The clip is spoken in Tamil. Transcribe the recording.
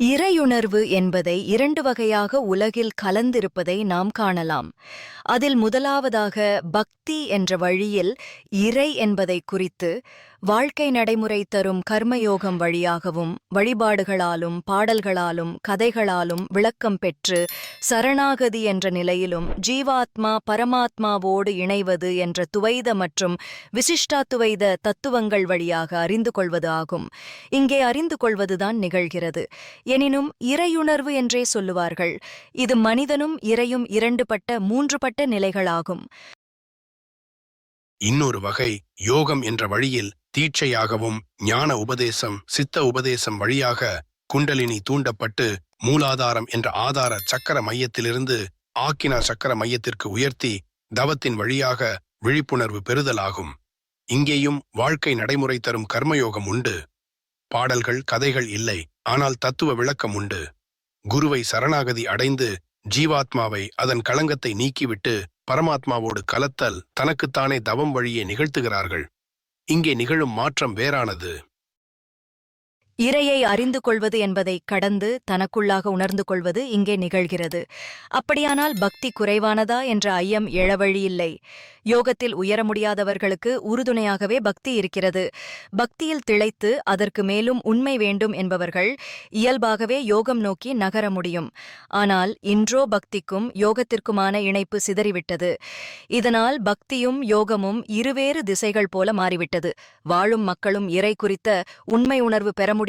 இறையுணர்வு என்பதை இரண்டு வகையாக உலகில் கலந்திருப்பதை நாம் காணலாம். அதில் முதலாவதாக பக்தி என்ற வழியில் இறை என்பதை குறித்து வாழ்க்கை நடைமுறை தரும் கர்மயோகம் வழியாகவும் வழிபாடுகளாலும் பாடல்களாலும் கதைகளாலும் விளக்கம் பெற்று சரணாகதி என்ற நிலையிலும் ஜீவாத்மா பரமாத்மாவோடு இணைவது என்ற துவைத மற்றும் விசிஷ்டாத்துவைத தத்துவங்கள் வழியாக அறிந்து கொள்வது ஆகும். இங்கே அறிந்து கொள்வதுதான் நிகழ்கிறது. எனினும் இறையுணர்வு என்றே சொல்லுவார்கள். இது மனிதனும் இறையும் இரண்டுபட்ட மூன்றுபட்ட நிலைகளாகும். இன்னொரு வகை யோகம் என்ற வழியில் தீட்சையாகவும் ஞான உபதேசம் சித்த உபதேசம் வழியாக குண்டலினி தூண்டப்பட்டு மூலாதாரம் என்ற ஆதார சக்கர மையத்திலிருந்து ஆக்கினா சக்கர மையத்திற்கு உயர்த்தி தவத்தின் வழியாக விழிப்புணர்வு பெறுதலாகும். இங்கேயும் வாழ்க்கை நடைமுறை தரும் கர்மயோகம் உண்டு. பாடல்கள் கதைகள் இல்லை ஆனால் தத்துவ விளக்கம் உண்டு. குருவை சரணாகதி அடைந்து ஜீவாத்மாவை அதன் களங்கத்தை நீக்கிவிட்டு பரமாத்மாவோடு கலத்தல் தனக்குத்தானே தவம் வழியே நிகழ்த்துகிறார்கள். இங்கே நிகழும் மாற்றம் வேறானது. இறையை அறிந்து கொள்வது என்பதை கடந்து தனக்குள்ளாக உணர்ந்து கொள்வது இங்கே நிகழ்கிறது. அப்படியானால் பக்தி குறைவானதா என்ற ஐயம் எழவழியில்லை யோகத்தில் உயர முடியாதவர்களுக்கு உறுதுணையாகவே பக்தி இருக்கிறது. பக்தியில் திளைத்து அதற்கு மேலும் உண்மை வேண்டும் என்பவர்கள் இயல்பாகவே யோகம் நோக்கி நகர முடியும். ஆனால் இன்றோ பக்திக்கும் யோகத்திற்குமான இணைப்பு சிதறிவிட்டது. இதனால் பக்தியும் யோகமும் இருவேறு திசைகள் போல மாறிவிட்டது. வாழும் மக்களும் இறை குறித்த உண்மை உணர்வு பெற முடியும்